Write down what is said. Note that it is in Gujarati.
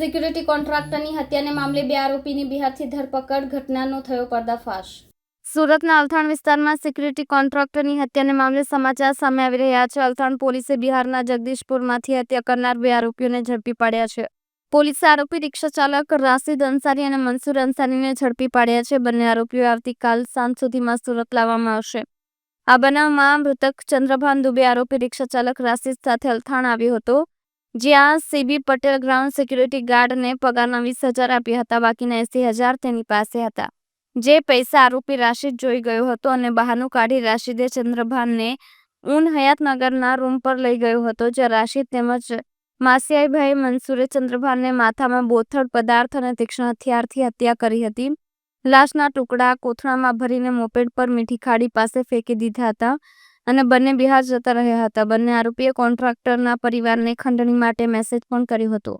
સિક્યુરિટી કોન્ટ્રાક્ટરની હત્યાને મામલે બે આરોપીની બિહારથી ધરપકડ ઘટનાનો થયો પર્દાફાશ. સુરતના અલથાણ વિસ્તારમાં સિક્યુરિટી કોન્ટ્રાક્ટરની હત્યાને મામલે સમાચાર સામે આવી રહ્યા છે. અલથાણ પોલીસે બિહારના જગદીશપુરમાંથી હત્યા કરનાર બે આરોપીઓને ઝડપી પાડ્યા છે. પોલીસે આરોપી રિક્ષા ચાલક રાશિદ અંસારી અને મનસુર અંસારીને ઝડપી પાડ્યા છે. બંને આરોપીઓ આવતીકાલ સાંજ સુધીમાં સુરત લાવવામાં આવશે. આ બનાવમાં મૃતક ચંદ્રભાન દુબે આરોપી રિક્ષા ચાલક રાશિદ સાથે અલથાણ આવ્યો હતો. જ્યાં સીબી પટેલ ગ્રાઉન્ડ સિક્યુરિટી ગાર્ડને પગારના વીસ હજાર આપ્યા હતા, બાકીના એસી હજાર તેની પાસે હતા. જે પૈસા આરોપી રાશિદ જોઈ ગયો હતો અને બહાનું કાઢી રાશિદે ચંદ્રભાનને ઉન હયાતનગરના રૂમ પર લઈ ગયો હતો, જ્યાં રાશિદ તેમજ માસિયાઈભાઈ મનસુરે ચંદ્રભાનને માથામાં બોથડ પદાર્થ અને તીક્ષ્ણ હથિયારથી હત્યા કરી હતી. લાશના ટુકડા કોથળામાં ભરીને મોપેડ પર મીઠી ખાડી પાસે ફેંકી દીધા હતા. અને બંને બિહાર જતા રહ્યા હતા. બંને આરોપીએ કોન્ટ્રાક્ટરના પરિવારને ખંડણી માટે મેસેજ પણ કર્યો હતો.